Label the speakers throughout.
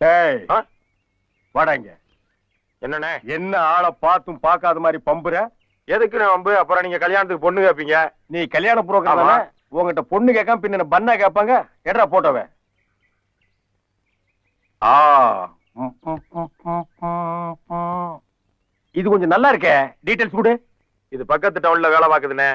Speaker 1: டேய்? வாடாங்க
Speaker 2: என்னண்ணே?
Speaker 1: என்ன ஆளை பார்த்தும் பார்க்காத மாதிரி பம்புற?
Speaker 2: எதுக்கு நான் வம்பு? அப்புறம் நீங்க கல்யாணத்துக்கு பொண்ணு கேப்பீங்க?
Speaker 1: நீ கல்யாண புரோகிராம் உங்ககிட்ட பொண்ணு கேட்காம பின்ன பண்ணா கேட்பாங்க? எட்ரா போட்டோவ. ஆ. இது கொஞ்சம் நல்லா இருக்கே. டீடைல்ஸ் கொடு.
Speaker 2: இது பக்கத்து டவுன்ல வேலை பாக்குதுண்ணே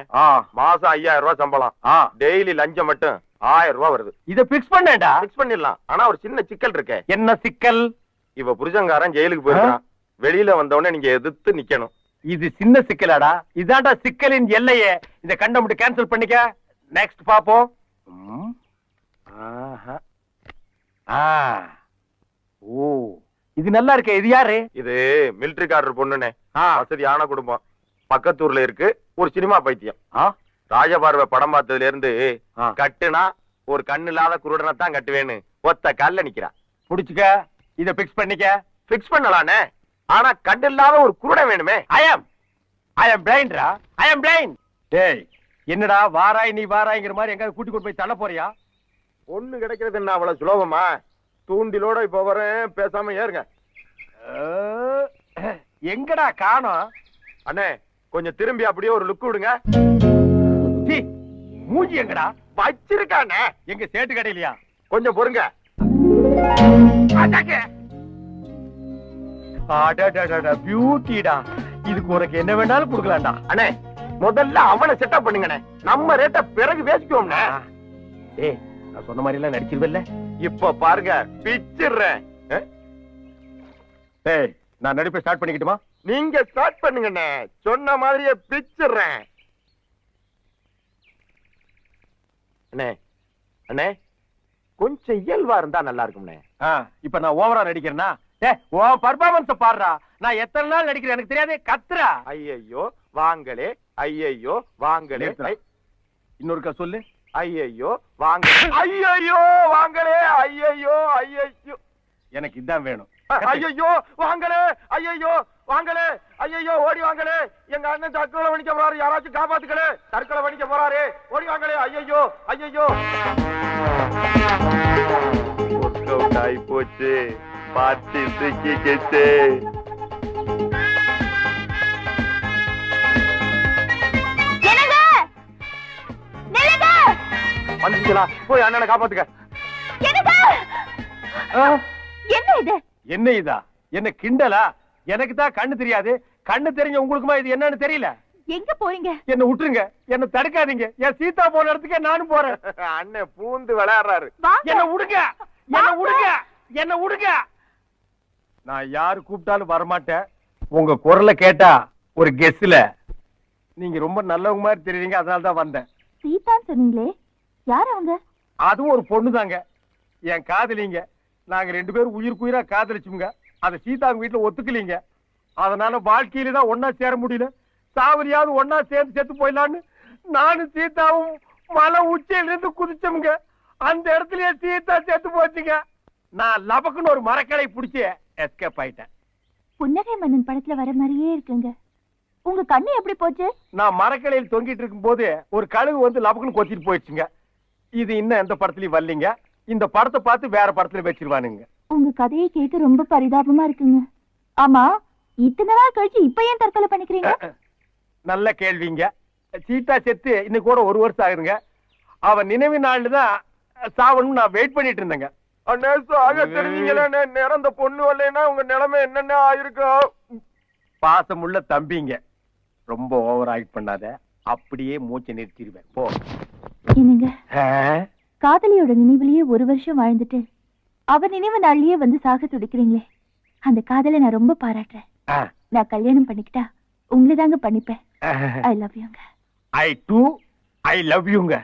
Speaker 2: மாசம் ஐயாயிரம் ரூபாய் சம்பளம். டெய்லி லஞ்சம் மட்டும். ஆயிரம் ரூபாய் வருது.
Speaker 1: இத பிக்ஸ் பண்ணேன்டா.
Speaker 2: ஃபிக்ஸ் பண்ணிடலாம். ஆனா ஒரு சின்ன சிக்கல் இருக்கே.
Speaker 1: என்ன சிக்கல்?
Speaker 2: இவ புருஷங்காரன் ஜெயிலுக்கு போயிருக்கான் வெளியில வந்தவொடனே நீங்க எதிர்த்து நிக்கணும்.
Speaker 1: இது சின்ன சிக்கலாடா. இதான்டா சிக்கலின் எல்லையே. இந்த கண்ட மட்டும் கேன்சல் பண்ணிக்க. நெக்ஸ்ட் பாப்போம். ம். ஆஹா. ஆ. ஓ. இது நல்லா இருக்கே. இது யாரு?
Speaker 2: இது மிலிட்டரிக்காரர் பொண்ணுண்ணே
Speaker 1: ஆ.
Speaker 2: வசதியான குடும்பம். பக்கத்தூர்ல இருக்கு. ஒரு சினிமா பைத்தியம். ராஜபார்வை படம் பார்த்ததுல இருந்து. கட்டுனா ஒரு கண்ணு இல்லாத குருடனை தான் கட்டுவேன்னு ஒத்த கல்ல நிக்கிறா.
Speaker 1: புடிச்சுக்க இத பிக்ஸ் பண்ணிக்க.
Speaker 2: பிக்ஸ் பண்ணலானே. ஆனா கண்ணு இல்லாத ஒரு குருடன் வேணுமே.
Speaker 1: ஐ அம் ஐ அம் பிளைண்ட்ரா ஐ அம் பிளைண்ட் டேய் என்னடா வாராய் நீ வாராய்ங்கிற மாதிரி எங்க கூட்டி கொண்டு போய் தள்ள போறியா?
Speaker 2: பொண்ணு கிடைக்கிறது என்ன அவ்வளவு சுலபமா? தூண்டிலோட இப்ப வரேன் பேசாம ஏறுங்க.
Speaker 1: எங்கடா காணோம்?
Speaker 2: அண்ணே கொஞ்சம் திரும்பி அப்படியே ஒரு லுக் விடுங்க
Speaker 1: மூஞ்சி எங்கடா?
Speaker 2: வச்சிருக்கானே?
Speaker 1: எங்க சேட்டு கடையிலயா?
Speaker 2: கொஞ்சம் பொறுங்க.
Speaker 1: பியூட்டிடா இதுக்கு உனக்கு என்ன வேணாலும் கொடுக்கலாம்டா
Speaker 2: அண்ணே முதல்ல அவனை செட்டப் பண்ணுங்கண்ணே நம்ம ரேட்ட பிறகு பேசிக்குவோம்ண்ணே
Speaker 1: ஏய் நான் சொன்ன மாதிரி எல்லாம் நடிச்சிருவல்ல
Speaker 2: இப்ப பாருங்க பிச்சிடுறேன்
Speaker 1: ஏய் நான் நடிப்பை ஸ்டார்ட் பண்ணிக்கிட்டுமா
Speaker 2: நீங்க ஸ்டார்ட் பண்ணுங்கண்ணே சொன்ன மாதிரியே பிச்சிடுறேன் அண்ணே. அண்ணே கொஞ்சம் இயல்பா இருந்தா நல்லா இருக்கும்ண்ணே
Speaker 1: இப்ப நான் ஓவரா நடிக்கிறேனா? ஏ உன் பர்ஃபார்மன்ஸ் பாடுறா. நான் எத்தனை நாள் நடிக்கிறேன் எனக்கு தெரியாதே கத்துறா.
Speaker 2: ஐயையோ வாங்களே ஐயையோ வாங்களே.
Speaker 1: இன்னொருக்கா சொல்லு.
Speaker 2: ஐயையோ வாங்க ஐயையோ வாங்களே ஐயையோ ஐயையோ.
Speaker 1: எனக்கு இதான் வேணும்.
Speaker 2: ஐயையோ வாங்களே ஐயையோ வாங்களே ஐயையோ ஓடி வாங்களே எங்க அண்ணன் தற்கொலை பண்ணிக்க போறாரு யாராச்சும் காப்பாத்துக்களே தற்கொலை பண்ணிக்க போறாரு ஓடி வாங்களே ஒர்க் அவுட் ஆகி போச்சு.
Speaker 3: நில்லுங்க
Speaker 2: வந்துச்சுங்களா போய் அண்ணனை காப்பாத்துக்க
Speaker 3: என்ன இது?
Speaker 1: என்ன இதா? என்ன கிண்டலா? எனக்கு தான் கண்ணு தெரியாது. கண்ணு தெரிஞ்ச உங்களுக்குமா இது என்னன்னு தெரியல.
Speaker 3: எங்க போறீங்க?
Speaker 1: என்ன விட்டுருங்க. என்ன தடுக்காதீங்க. என் சீதா போன இடத்துக்கே நானும் போறேன்.
Speaker 2: அண்ணன் பூந்து விளையாடுறாரு.
Speaker 1: என்ன விடுங்க என்ன விடுங்க என்ன விடுங்க நான் யாரு கூப்பிட்டாலும் வரமாட்டேன். உங்க குரலை கேட்டா ஒரு கெஸ்ல நீங்க ரொம்ப நல்லவங்க மாதிரி தெரியுறீங்க. அதனால தான் வந்தேன்.
Speaker 3: சீதான்னு சொன்னீங்களே. யார் அவங்க?
Speaker 1: அதுவும் ஒரு பொண்ணு தாங்க என் காதலிங்க. நாங்க ரெண்டு பேரும் உயிருக்குயிரா காதலிச்சுங்க. அதை சீதாங்க வீட்டுல ஒத்துக்கலீங்க. அதனால வாழ்க்கையில தான் ஒன்னா சேர முடியல. சாவரியாவது ஒன்னா சேர்ந்து செத்து போயிடலான்னு நானும் சீதாவும் மலை உச்சியில இருந்து குதிச்சோம்ங்க. அந்த இடத்துலயே சீதா செத்து போச்சுங்க. நான் லபக்குன்னு ஒரு மரக்கலை பிடிச்சி எஸ்கேப் ஆயிட்டேன்.
Speaker 3: புன்னகை மன்னன் படத்துல வர மாதிரியே இருக்குங்க. உங்க கண்ணு எப்படி போச்சு?
Speaker 1: நான் மரக்கலையில் தொங்கிட்டு இருக்கும்போது ஒரு கழுகு வந்து லபக்குன்னு கொத்திட்டு போயிடுச்சுங்க. இது இன்னும் எந்த படத்துலயும் வரலீங்க. இந்த படத்தை பார்த்து வேற படத்துல வச்சிருவானுங்க.
Speaker 3: உங்க கதையை கேட்க ரொம்ப பரிதாபமா இருக்குங்க. ஆமா இத்தனை நாள் கழிச்சு இப்ப ஏன் தற்கொலை பண்ணிக்கிறீங்க?
Speaker 1: நல்ல கேள்விங்க. சீதா செத்து இன்னைக்கு கூட ஒரு வருஷம் ஆகுதுங்க. அவன் நினைவு நாள்ல தான் சாவணும் நான் வெயிட் பண்ணிட்டு இருந்தேங்க.
Speaker 2: அண்ணே சாக தெரிஞ்சீங்களே நிறந்த பொண்ணு வரலைன்னா உங்க நிலைமை என்னென்ன ஆயிருக்கும்
Speaker 1: பாசமுள்ள தம்பிங்க. ரொம்ப ஓவர் ஆக்ட் பண்ணாத. அப்படியே மூச்சை நிறுத்திடுவேன். போ.
Speaker 3: என்னங்க? காதலியோட நினைவுலயே ஒரு வருஷம் வாழ்ந்துட்டு அவ நினைவு நாள்லயே வந்து சாக துடிக்கிறீங்களே. அந்த காதலை நான் ரொம்ப பாராட்டுறேன். நான் கல்யாணம் பண்ணிக்கிட்டா உங்களை தாங்க பண்ணிப்பேன். ஐ லவ் யூங்க
Speaker 1: ஐ டூ ஐ லவ் யூங்க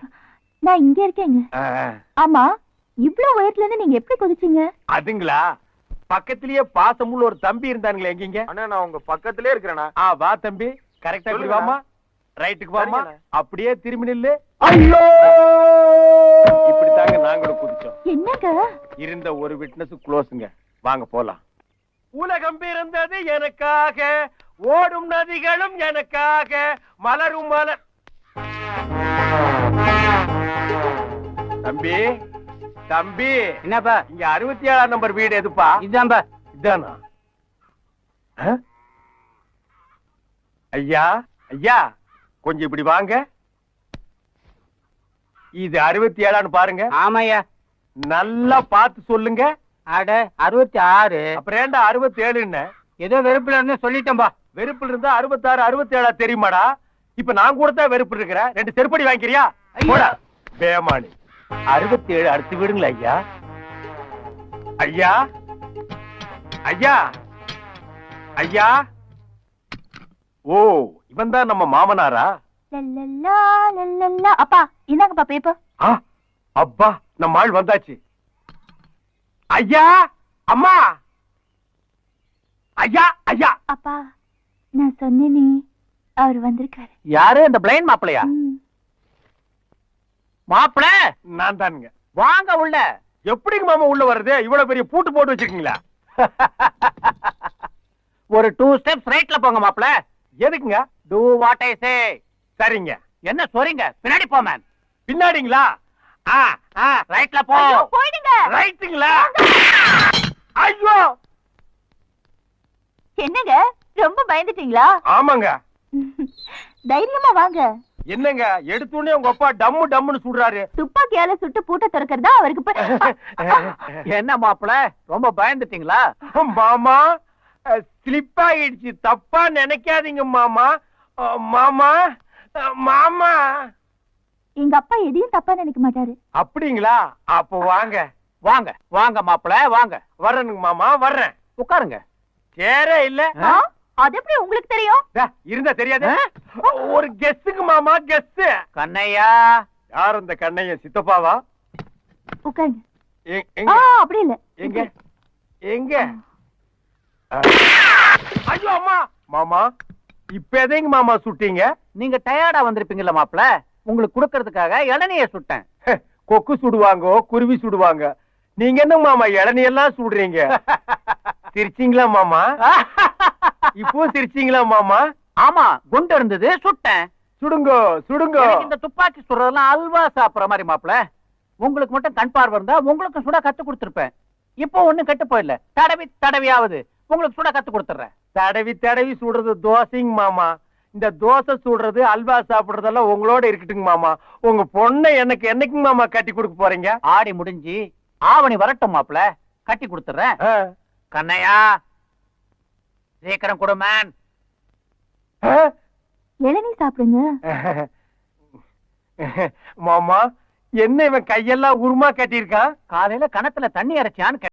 Speaker 3: நான் இங்க இருக்கேங்க. ஆமா இவ்ளோ உயரத்துல இருந்து நீங்க எப்படி குதிச்சீங்க?
Speaker 1: அதுங்களா? பக்கத்திலேயே பாசமுள்ள ஒரு தம்பி இருந்தானுங்களே எங்கீங்க?
Speaker 2: அண்ணா நான் உங்க பக்கத்திலே இருக்கிறேனா
Speaker 1: ஆ வா தம்பி. கரெக்டா. வாமா ரைட்டுக்கு வாமா. அப்படியே திரும்பி நில்லு.
Speaker 2: ஐயோ!
Speaker 1: இப்படித்தாங்க நாங்களும் குதிச்சோம்.
Speaker 3: என்னங்க?
Speaker 1: இருந்த ஒரு விட்னஸ் க்ளோஸுங்க வாங்க போலாம். உலகம் பிறந்தது எனக்காக ஓடும் நதிகளும் எனக்காக மலரும் மலர் தம்பி தம்பி.
Speaker 4: என்னப்பா?
Speaker 1: இங்க அறுபத்தி ஏழாம் நம்பர் வீடு எதுப்பா?
Speaker 4: இதுதான்பா
Speaker 1: இதானா? ஐயா ஐயா கொஞ்சம் இப்படி வாங்க. இது அறுபத்தி ஏழான்னு பாருங்க.
Speaker 4: ஆமாய்யா
Speaker 1: நல்லா பார்த்து சொல்லுங்க.
Speaker 4: அட அறுபத்தி ஆறு
Speaker 1: அப்புறம் ஏன்டா அறுபத்தி ஏழுன்னு
Speaker 4: ஏதோ வெறுப்புல இருந்து சொல்லிட்டேன்பா.
Speaker 1: வெறுப்புல இருந்தா அறுபத்தாறு அறுபத்தி ஏழா தெரியுமாடா? இப்ப நான் கூட தான் வெறுப்பு இருக்கிறேன் ரெண்டு செருப்படி வாங்கிக்கிறியா? போடா. பேமானி அறுபத்தி ஏழு அடுத்து விடுங்களா ஐயா. ஐயா. ஐயா. ஐயா. ஓ இவன் தான் நம்ம மாமனாரா.
Speaker 3: அப்பா இந்தாங்கப்பா பேப்பர்
Speaker 1: ஆ, அப்பா நம்ம ஆள் வந்தாச்சு. ஐயா அம்மா. ஐயா ஐயா.
Speaker 3: அப்பா நான் சொன்னேனே அவர் வந்திருக்காரு.
Speaker 4: யாரு? இந்த பிளைன் மாப்பிளையா. மாப்பிள
Speaker 1: நான் தானுங்க.
Speaker 4: வாங்க உள்ள.
Speaker 1: எப்படிங்க மாமா உள்ள வர்றது? இவ்வளவு பெரிய பூட்டு போட்டு வச்சிருக்கீங்களா?
Speaker 4: ஒரு டூ ஸ்டெப்ஸ் ரைட்ல போங்க மாப்பிள.
Speaker 1: எதுக்குங்க?
Speaker 4: டூ வாட் ஐ சே
Speaker 1: சரிங்க.
Speaker 4: என்ன சொல்றீங்க பின்னாடி போ மேன்
Speaker 1: பின்னாடிங்களா? ஆ ஆ
Speaker 4: ரைட்ல போ.
Speaker 3: போயிடுங்க.
Speaker 1: ரைட்டுங்களா ஐயோ!
Speaker 3: என்னங்க? ரொம்ப பயந்துட்டீங்களா?
Speaker 1: ஆமாங்க.
Speaker 3: தைரியமா வாங்க.
Speaker 1: என்னங்க? எடுத்தோடனே உங்க அப்பா டம்மு டம்முன்னு சுடுறாரு.
Speaker 3: துப்பாக்கியால சுட்டு பூட்ட திறக்கிறதா அவருக்கு
Speaker 4: என்ன மாப்பிள? ரொம்ப பயந்துட்டீங்களா?
Speaker 1: மாமா ஸ்லிப் ஆயிடுச்சு. தப்பா நினைக்காதீங்க மாமா. மாமா. மாமா.
Speaker 3: எங்க அப்பா எதையும் தப்பா நினைக்க மாட்டாரு.
Speaker 1: அப்படிங்களா? அப்போ வாங்க.
Speaker 4: வாங்க. வாங்க மாப்பிள வாங்க.
Speaker 1: வர்றேனுங்க மாமா. வர்றேன்.
Speaker 4: உட்காருங்க.
Speaker 1: சேரே இல்ல?
Speaker 3: அது எப்படி உங்களுக்கு தெரியும்?
Speaker 1: இருந்தா தெரியாது. ஒரு கெஸ்ஸுக்கு மாமா கெஸ்
Speaker 4: கண்ணையா?
Speaker 1: யார் அந்த கண்ணையன் சித்தப்பாவா?
Speaker 3: உட்காருங்க. அப்படி இல்ல.
Speaker 1: எங்க? எங்க. ஐயோ அம்மா. மாமா இப்ப எதைங்க மாமா சுட்டீங்க?
Speaker 4: நீங்க டயர்டா வந்திருப்பீங்கல்ல மாப்பிள? உங்களுக்கு கொடுக்கறதுக்காக இளநிய சுட்டேன்.
Speaker 1: கொக்கு சுடுவாங்க குருவி சுடுவாங்க. நீங்க என்ன மாமா இளநியெல்லாம் சுடுறீங்க? சிரிச்சீங்களா மாமா? இப்போ சிரிச்சீங்களா மாமா?
Speaker 4: ஆமா குண்டு இருந்தது சுட்டேன்.
Speaker 1: சுடுங்க சுடுங்க.
Speaker 4: இந்த துப்பாக்கி சுடுறதெல்லாம் அல்வா சாப்பிடுற மாதிரி மாப்பிள. உங்களுக்கு மட்டும் கண் பார்வை இருந்தா உங்களுக்கு சுட கத்து கொடுத்துருப்பேன். இப்போ ஒண்ணும் கெட்டு போயிடல தடவி தடவியாவது. உங்களுக்கு சுட கத்து கொடுத்துறேன்
Speaker 1: தடவி தடவி சுடுறது தோசைங்க மாமா. இந்த தோசை சுடுறது அல்வா சாப்பிடுறதெல்லாம் உங்களோட இருக்கட்டுங்க மாமா. உங்க பொண்ணை எனக்கு என்னைக்குங்க மாமா கட்டி கொடுக்க போறீங்க?
Speaker 4: ஆடி முடிஞ்சு ஆவணி வரட்டும் மாப்பிள கட்டி கொடுத்துறேன். கண்ணையா. சீக்கிரம் கொடு மேன்
Speaker 1: ஆ?
Speaker 3: இளநீ சாப்பிடுங்க.
Speaker 1: மாமா என்ன இவன் கையெல்லாம் உருமா கட்டியிருக்கான்?
Speaker 4: காலையில கணத்துல தண்ணி இறைச்சான்னு